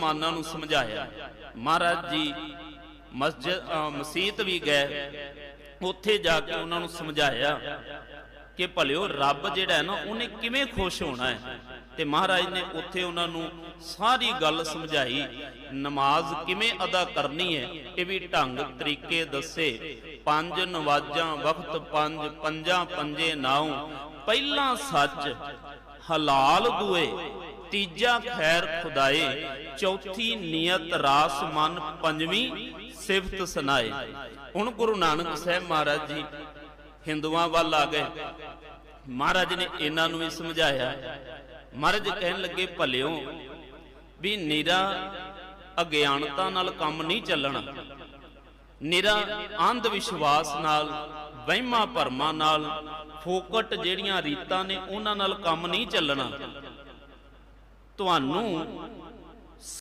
ਮੁਸਲਮਾਨਾਂ ਨੂੰ ਸਮਝਾਇਆ। ਮਹਾਰਾਜ ਜੀ ਮਸਜਿਦ ਅ, ਵੀ ਗਏ। ਉੱਥੇ ਜਾ ਕੇ ਉਹਨਾਂ ਨੂੰ ਸਮਝਾਇਆ ਕਿ ਭਲਿਓ ਰੱਬ ਜਿਹੜਾ ਨਾ ਉਹਨੇ ਕਿਵੇਂ ਖੁਸ਼ ਹੋਣਾ ਹੈ। ਤੇ ਮਹਾਰਾਜ ਨੇ ਉੱਥੇ ਉਹਨਾਂ ਨੂੰ ਸਾਰੀ ਗੱਲ ਸਮਝਾਈ। ਨਮਾਜ਼ ਕਿਵੇਂ ਅਦਾ ਕਰਨੀ ਹੈ ਇਹ ਵੀ ਢੰਗ ਤਰੀਕੇ ਦੱਸੇ। ਪੰਜ ਨਵਾਜ਼ਾਂ ਵਕਤ ਪੰਜ ਪੰਜਾਂ ਪੰਜੇ ਨਾਉ। ਪਹਿਲਾ ਸੱਚ, ਹਲਾਲ ਦੁਏ, ਤੀਜਾ ਖੈਰ ਖੁਦਾਏ, ਚੌਥੀ ਨੀਅਤ ਰਾਸ ਮਨ ਪੰਜਵੀਂ ਸਿਫਤ ਸੁਨਾਏ। ਹੁਣ ਗੁਰੂ ਨਾਨਕ ਸਾਹਿਬ ਮਹਾਰਾਜ ਜੀ ਹਿੰਦੂਆਂ ਵੱਲ ਆ ਗਏ। ਮਹਾਰਾਜ ਨੇ ਇਹਨਾਂ ਨੂੰ ਵੀ ਸਮਝਾਇਆ। ਮਹਾਰਾਜ ਕਹਿਣ ਲੱਗੇ, ਭਲਿਓ, ਵੀ ਨਿਰਾ ਅਗਿਆਨਤਾ ਨਾਲ ਕੰਮ ਨਹੀਂ ਚੱਲਣਾ। ਨਿਰਾ ਅੰਧ ਵਿਸ਼ਵਾਸ ਨਾਲ ਵਹਿਮਾਂ ਭਰਮਾਂ ਨਾਲ ਫੋਕਟ ਜਿਹੜੀਆਂ ਰੀਤਾਂ ਨੇ ਉਹਨਾਂ ਨਾਲ ਕੰਮ ਨਹੀਂ ਚੱਲਣਾ। ਤੁਹਾਨੂੰ